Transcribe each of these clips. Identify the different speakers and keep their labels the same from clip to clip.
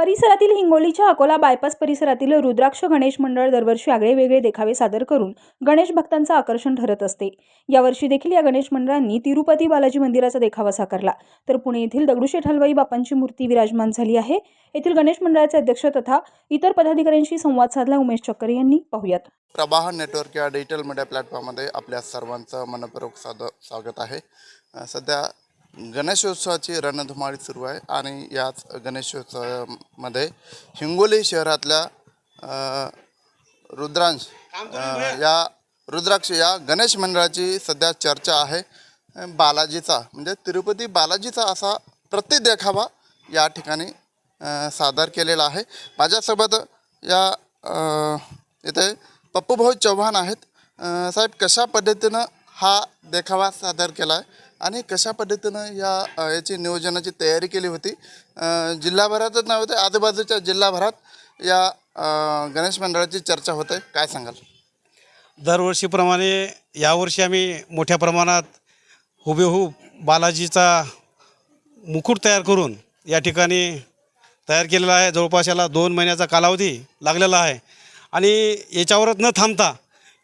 Speaker 1: परिसरातील हिंगोलीच्या अकोला बायपास परिसरातील रुद्राक्ष गणेश मंडळ दरवर्षी आगळे वेगळे देखावे सादर करून गणेश भक्तांचं आकर्षण ठरत असते. यावर्षी देखील या गणेश मंडळांनी तिरुपती बालाजी मंदिराचा देखावा साकारला. तर पुणे येथील दगडूशेठ हलवाई बापांची मूर्ती विराजमान झाली आहे. येथील गणेश मंडळाचे अध्यक्ष तथा इतर पदाधिकाऱ्यांशी संवाद साधला उमेश चक्कर यांनी. पाहुयात.
Speaker 2: प्रवाह नेटवर्क या डिजिटल मीडिया प्लॅटफॉर्ममध्ये आपल्या सर्वांचं मनपूर्वक स्वागत आहे. सध्या गणेशोत्सवाची रणधुमाळी सुरू आहे आणि याच गणेशोत्सवामध्ये हिंगोली शहरातल्या रुद्रांश या रुद्राक्ष या गणेश मंडळाची सध्या चर्चा आहे. बालाजीचा म्हणजे तिरुपती बालाजीचा असा प्रति देखावा या ठिकाणी सादर केलेला आहे. माझ्यासोबत या इथे पप्पूभाऊ चव्हाण आहेत. साहेब कशा पद्धतीनं हा देखावा सादर केला आहे आणि कशा पद्धतीनं या याची नियोजनाची तयारी केली होती? जिल्हाभरातच नव्हे तर आजूबाजूच्या जिल्हाभरात या गणेश मंडळाची चर्चा होते काय सांगाल?
Speaker 3: दरवर्षीप्रमाणे यावर्षी आम्ही मोठ्या प्रमाणात हुबेहूब बालाजीचा मुकुट तयार करून या ठिकाणी तयार केलेला आहे. जवळपास याला दोन महिन्याचा कालावधी लागलेला आहे. आणि याच्यावरच न थांबता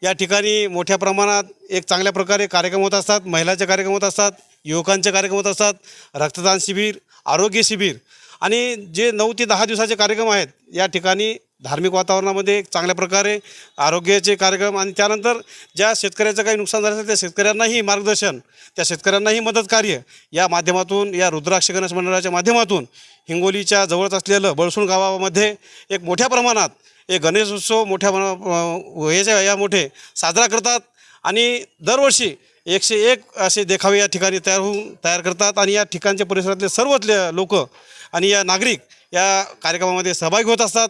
Speaker 3: या ठिकाणी मोठ्या प्रमाणात एक चांगल्या प्रकारे कार्यक्रम होत असतात महिलाचे कार्यक्रम होत असतात युवकांचे कार्यक्रम होत असतात रक्तदान शिबिर आरोग्य शिबिर आणि जे नऊ ते दहा दिवसाचे कार्यक्रम आहेत या ठिकाणी धार्मिक वातावरणामध्ये एक चांगल्या प्रकारे आरोग्याचे कार्यक्रम आणि त्यानंतर ज्या शेतकऱ्याचं काही नुकसान झालं असेल त्या शेतकऱ्यांनाही मार्गदर्शन त्या शेतकऱ्यांनाही मदत कार्य या माध्यमातून या रुद्राक्ष गणेश मंडळाच्या माध्यमातून हिंगोलीच्या जवळच असलेलं बळसूण गावामध्ये एक मोठ्या प्रमाणात हे गणेश उत्सव मोठ्या प्रमाणात याच्या या मोठे साजरा करतात आणि दरवर्षी एकशे एक असे देखावे या ठिकाणी तयार होऊन तयार करतात आणि या ठिकाणच्या परिसरातले सर्वच लोक आणि या नागरिक या कार्यक्रमामध्ये सहभागी होत असतात.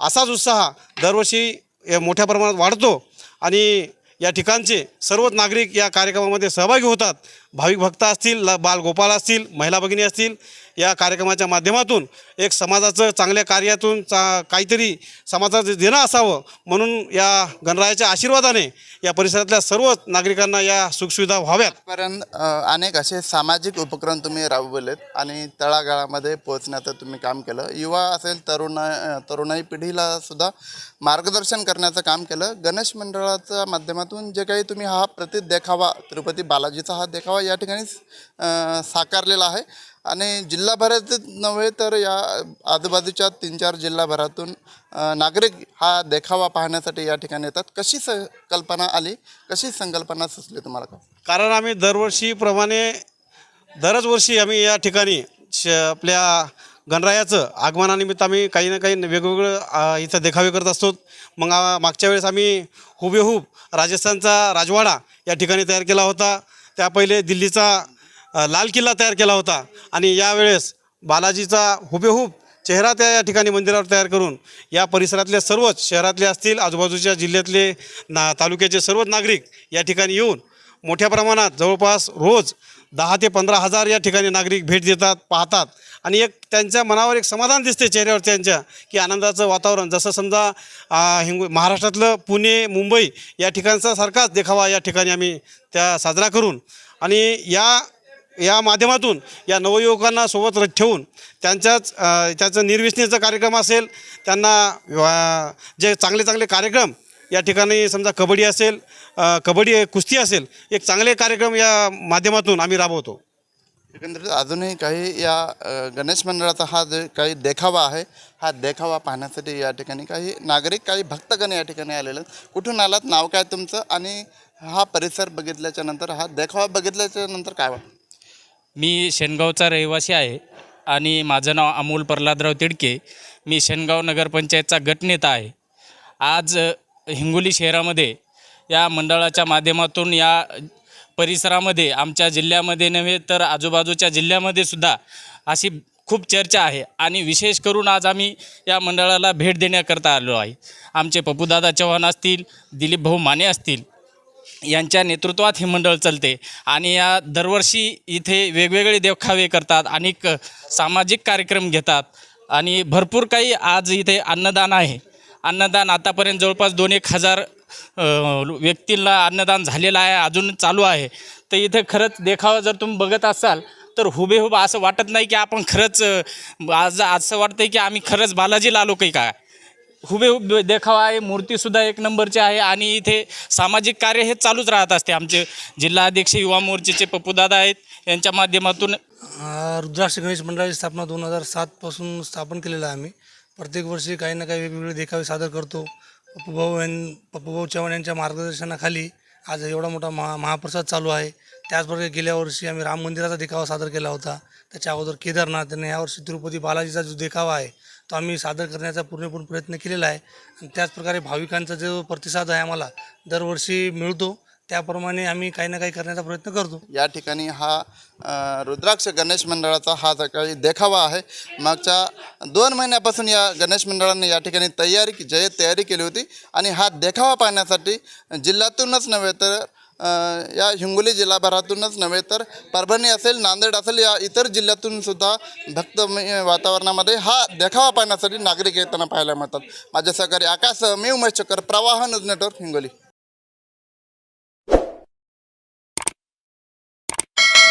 Speaker 3: असाच उत्साह दरवर्षी या मोठ्या प्रमाणात वाढतो आणि या ठिकाणचे सर्वच नागरिक या कार्यक्रमामध्ये सहभागी होतात. भाविक भक्त असतील ल असतील महिला भगिनी असतील या कार्यक्रमाच्या माध्यमातून एक समाजाचं चांगल्या कार्यातून चा काहीतरी समाजाचं देणं असावं म्हणून या गणरायाच्या आशीर्वादाने या परिसरातल्या सर्वच नागरिकांना या सुखसुविधा व्हाव्यात.
Speaker 2: कारण अनेक असे सामाजिक उपक्रम तुम्ही राबवलेत आणि तळागाळामध्ये पोहोचण्याचं तुम्ही काम केलं. युवा असेल तरुण तरुणाई पिढीला सुद्धा मार्गदर्शन करण्याचं काम केलं. गणेश मंडळाच्या माध्यमातून जे काही तुम्ही हा प्रति देखावा तिरुपती बालाजीचा हा देखावा या ठिकाणी साकारलेला आहे. आणि जिल्हाभरात नव्हे तर या आजूबाजूच्या तीन चार जिल्हाभरातून नागरिक हा देखावा पाहण्यासाठी या ठिकाणी येतात. कशी स कल्पना आली? कशी संकल्पना सुचली तुम्हाला? का
Speaker 3: कारण आम्ही दरवर्षीप्रमाणे दरच वर्षी आम्ही या ठिकाणी श आपल्या गणरायाचं आगमनानिमित्त आम्ही काही ना काही वेगवेगळं इथं देखावे करत असतो. मग मागच्या वेळेस आम्ही हुबेहूब राजस्थानचा राजवाडा या ठिकाणी तयार केला होता. त्या पहिले दिल्लीचा लाल किल्ला तयार केला होता आणि यावेळेस बालाजीचा हुबेहूब चेहरा त्या या ठिकाणी मंदिरावर तयार करून या परिसरातले सर्वच शहरातले असतील आजूबाजूच्या जिल्ह्यातले ना तालुक्याचे सर्वच नागरिक या ठिकाणी येऊन मोठ्या प्रमाणात जवळपास रोज दहा ते पंधरा हजार या ठिकाणी नागरिक भेट देतात पाहतात. आणि एक त्यांच्या मनावर एक समाधान दिसते चेहऱ्यावर त्यांच्या की आनंदाचं वातावरण. जसं समजा हिंग महाराष्ट्रातलं पुणे मुंबई या ठिकाणचा सारखाच देखावा या ठिकाणी आम्ही त्या साजरा करून आणि या या माध्यमातून या नवयुवकांना सोबत ठेवून त्यांच्याच त्यांचं त्याचं कार्यक्रम असेल त्यांना जे चांगले चांगले कार्यक्रम या ठिकाणी समजा कबड्डी असेल कबड्डी कुस्ती असेल एक चांगले कार्यक्रम या माध्यमातून आम्ही राबवतो.
Speaker 2: एकंदरीत अजूनही काही या गणेश मंडळाचा हा जे काही देखावा आहे हा देखावा पाहण्यासाठी या ठिकाणी काही नागरिक काही भक्तगण या ठिकाणी आलेले आहेत. कुठून आलात नाव काय तुमचं आणि हा परिसर बघितल्याच्या नंतर हा देखावा बघितल्याच्या नंतर काय वाटतं?
Speaker 4: मी शेनगावचा रहिवासी आहे आणि माझं नाव अमोल प्रल्हादराव तिडके. मी शेनगाव नगरपंचायतचा गटनेता आहे. आज हिंगोली शहरामध्ये या मंडळाच्या माध्यमातून या परिसरामध्ये आमच्या जिल्ह्यामध्ये नव्हे तर आजूबाजूच्या जिल्ह्यामध्ये सुद्धा अशी खूप चर्चा आहे. आणि विशेष करून आज आम्ही या मंडळाला भेट देण्याकरता आलो आहे. आमचे पप्पूदादा चव्हाण असतील दिलीप भाऊ माने असतील यांच्या नेतृत्वात हे मंडळ चालते. आणि या दरवर्षी इथे वेगवेगळे देखावे करतात अनेक सामाजिक कार्यक्रम घेतात. आणि भरपूर काही आज इथे अन्नदान आहे. अन्नदान आतापर्यंत जवळपास दोन एक हजार व्यक्तींना अन्नदान झालेलं आहे अजून चालू आहे. तर इथे खरंच देखावा जर तुम्ही बघत असाल तर हुबेहूब असं वाटत नाही की आपण खरंच आज असं वाटतं की आम्ही खरंच बालाजीला आलो काही काय? हुबेहूब देखावा आहे मूर्तीसुद्धा एक नंबरची आहे आणि इथे सामाजिक कार्य हे चालूच राहत असते. आमचे जिल्हा अध्यक्ष युवा मोर्चेचे पप्पूदादा आहेत यांच्या माध्यमातून
Speaker 5: रुद्राक्ष गणेश मंडळाची स्थापना दोन हजार सातपासून स्थापन केलेलं आहे आम्ही. प्रत्येक वर्षी काही ना काही वेगवेगळे देखावे सादर करतो. पप्पूभाऊ यां पप्पूभाऊ चव्हाण यांच्या मार्गदर्शनाखाली आज एवढा मोठा महा महाप्रसाद चालू आहे. त्याचप्रकारे गेल्या वर्षी आम्ही राम मंदिराचा देखावा सादर केला होता. त्याच्या अगोदर केदारनाथ आणि यावर्षी तिरुपती बालाजीचा जो देखावा आहे तो आम्ही सादर करण्याचा पूर्णपूर्ण प्रयत्न केलेला आहे. आणि त्याचप्रकारे भाविकांचा जो प्रतिसाद आहे आम्हाला दरवर्षी मिळतो. त्याप्रमाणे आम्ही काही ना काही करण्याचा प्रयत्न करतो.
Speaker 2: या ठिकाणी हा रुद्राक्ष गणेश मंडळाचा हा सकाळी देखावा आहे. मागच्या दोन महिन्यापासून या गणेश मंडळाने या ठिकाणी तयारी जय तयारी केली होती आणि हा देखावा पाहण्यासाठी जिल्ह्यातूनच नव्हे तर या हिंगोली जिल्हाभरातूनच नव्हे तर परभणी असेल नांदेड असेल या इतर जिल्ह्यातून सुद्धा भक्तमय वातावरणामध्ये हा देखावा पाहण्यासाठी नागरिक येताना पाहायला मिळतात. माझ्या सहकारी आकाश मी उमेश प्रवाह न्यूज नेटवर्क हिंगोली.